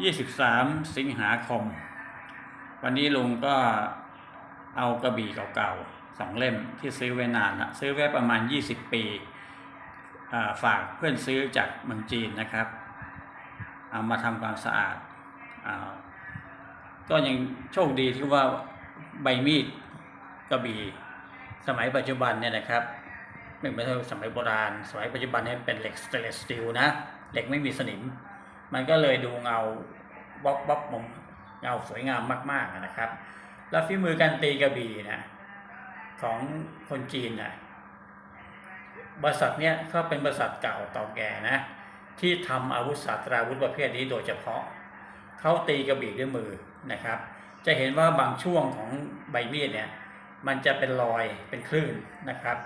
23 สิงหาคม วันนี้ลุงก็เอากระบี่เก่าๆสองเล่มที่ซื้อไว้นานะซื้อไว้ประมาณ 20 ปีฝากเพื่อนซื้อจากเมืองจีนนะครับ เอามาทำความสะอาดอาก็ยังโชคดีที่ว่าใบมีดกระบี่สมัยปัจจุบันเนี่ยนะครับ ไม่เหมือนสมัยโบราณ สมัยปัจจุบันเนี่ยเป็นเหล็กสเตนเลสสตีลนะ เหล็กไม่มีสนิม มันก็เลยดูเงาบ๊อบบ๊อบมงเงาสวยงามมาก ๆนะครับ แล้วฝีมือการตีกระบี่นะของคนจีนนะบริษัทเนี้ยเขาเป็นบริษัทเก่าเก่าแก่นะที่ทำอาวุธศาสตราวุธประเภทนี้โดยเฉพาะเขาตีกระบี่ด้วยมือนะครับ จะเห็นว่าบางช่วงของใบมีดเนี่ยมันจะเป็นรอยเป็นคลื่นนะครับ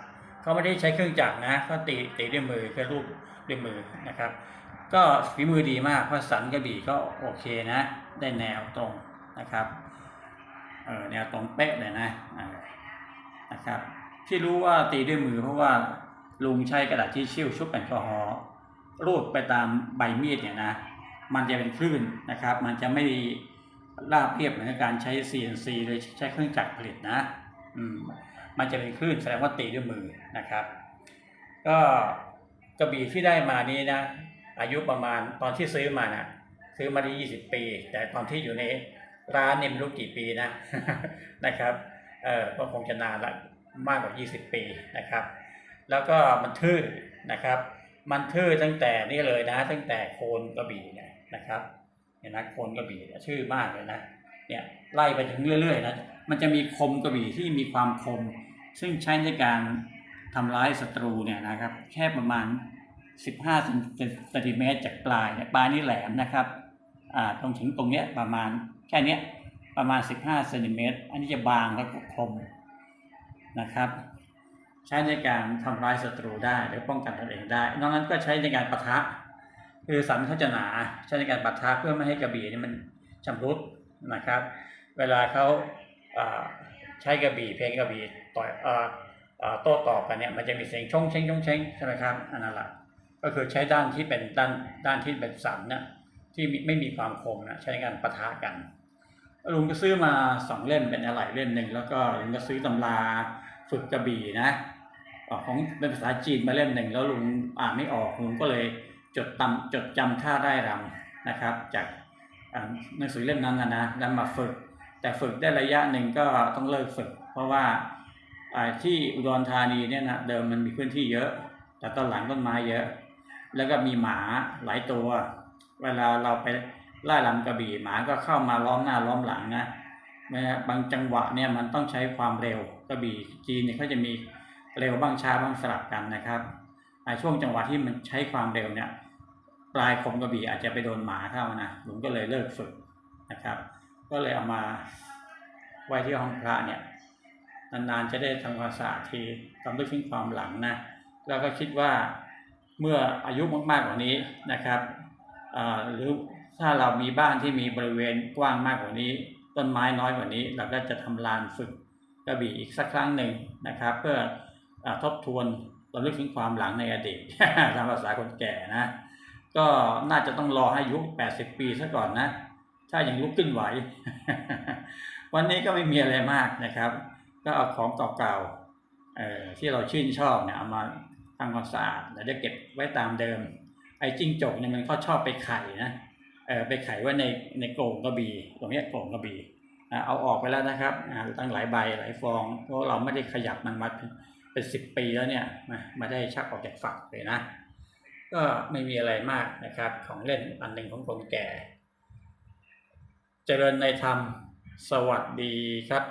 เขาไม่ได้ใช้เครื่องจักรนะเขาตีตีด้วยมือแค่รูปด้วยมือนะครับ ก็ฝีมือดีมากเพราะสันกระบี่ก็โอเคนะ ได้แนวตรงนะครับเออแนวตรงเป๊ะเลยนะนะครับ ที่รู้ว่าตีด้วยมือเพราะว่าลุงใช้กระดาษที่ชิ่วชุบแอลกอฮอล์รูดไปตามใบมีดเนี่ยนะ มันจะเป็นคลื่นนะครับ มันจะไม่ราบเรียบเหมือนการใช้ CNC เลยใช้เครื่องจักรผลิตนะอืมมันจะเป็นคลื่นแสดงว่าตีด้วยมือนะครับ ก็กระบี่ที่ได้มานี้นะ อายุประมาณตอนที่ซื้อมานะซื้อมาได้ยี่สิบปี แต่ตอนที่อยู่ในร้านเนี่ยไม่รู้กี่ปีนะนะครับเออก็คงจะนานละมากกว่า 20 ปีนะครับ แล้วก็มันทื่อนะครับ มันทื่อตั้งแต่นี่เลยนะ ตั้งแต่โคนกระบี่เนี่ยนะครับเห็นนะโคนกระบี่ชื่อมากเลยนะเนี่ยไล่ไปถึงเรื่อยๆนะมันจะมีคมกระบี่ที่มีความคม ซึ่งใช้ในการทำร้ายศัตรูเนี่ยนะครับ แค่ประมาณ 15เซนติเมตรจากปลายเนี่ยปลายนี่แหลมนะครับอ่าตรงถึงตรงเนี้ยประมาณแค่เนี้ยประมาณ 15เซนติเมตรอันนี้จะบางแล้วก็คมนะครับใช้ในการทำร้ายศัตรูได้หรือป้องกันตนเองได้ นอกนั้นก็ใช้ในการปะทะ คือสันเขาจะหนาใช้ในการปะทะเพื่อไม่ให้กระบี่นี่มันชำรุดนะครับ เวลาเขาาใช้กระบี่เพลงกระบี่ต่อยโต้ตอบกันเนี่ยมันจะมีเสียงชงเชงชงเชงใช่ไหมครับอันนั้นแหละ ก็คือใช้ด้านที่เป็นด้านด้านที่เป็นสันเนี่ยที่ไม่มีความคมนะใช้ในการปะทะกันลุงก็ซื้อมาสองเล่มเป็นอะไรเล่มหนึ่งแล้วก็ลุงก็ซื้อตำราฝึกกระบี่นะของเป็นภาษาจีนมาเล่มหนึ่งแล้วลุงอ่านไม่ออกลุงก็เลยจดตำจดจำท่าได้รำนะครับ จากหนังสือเล่มนั้นนะนะแล้วมาฝึก แต่ฝึกได้ระยะหนึ่งก็ต้องเลิกฝึก เพราะว่าอ่าที่อุดรธานีเนี่ยนะเดิมมันมีพื้นที่เยอะ แต่ตอนหลังต้นไม้เยอะ แล้วก็มีหมาหลายตัว เวลาเราไปไล่ลำกระบี่หมาก็เข้ามาล้อมหน้าล้อมหลังนะนะบางจังหวะเนี่ยมันต้องใช้ความเร็วกระบี่จีนเนี่ยเขาจะมีเร็วบ้างช้าบ้างสลับกันนะครับในช่วงจังหวะที่มันใช้ความเร็วเนี่ยปลายคมกระบี่อาจจะไปโดนหมาเข้านะผมก็เลยเลิกฝึกนะครับ ก็เลยเอามาไว้ที่ห้องพระเนี่ยนานๆจะได้ทำความสะอาดทีทำด้วยทิ้งความหลังนะแล้วก็คิดว่า เมื่ออายุมากๆกว่านี้นะครับหรือถ้าเรามีบ้านที่มีบริเวณกว้างมากกว่านี้ ต้นไม้น้อยกว่านี้ เราก็จะทำลานฝึกกระบี่อีกสักครั้งหนึ่งนะครับ เพื่ออทบทวนระลึกถึงความหลังในอดีตตามภาษาคนแก่นะ ก็น่าจะต้องรอให้อายุ 80 ปีซะก่อนนะ ถ้ายังลุกขึ้นไหว วันนี้ก็ไม่มีอะไรมากนะครับ ก็เอาของเก่าๆเอ่อที่เราชื่นชอบเนี่ยเอามา ทำความสะอาดแล้วจะเก็บไว้ตามเดิม ไอ้จิ้งจกเนี่ยมันก็ชอบไปไข่นะเออไปไข่ไว้ในในโกรงกระบี่ตรงนี้โกรงกระบี่เอาออกไปแล้วนะครับอ่าตั้งหลายใบหลายฟองเพราะเราไม่ได้ขยับมันมาเป็นสิบปีแล้วเนี่ยมามาได้ชักออกจากฝักเลยนะ ก็ไม่มีอะไรมากนะครับ ของเล่นอันหนึ่งของคนแก่ เจริญในธรรมสวัสดีครับ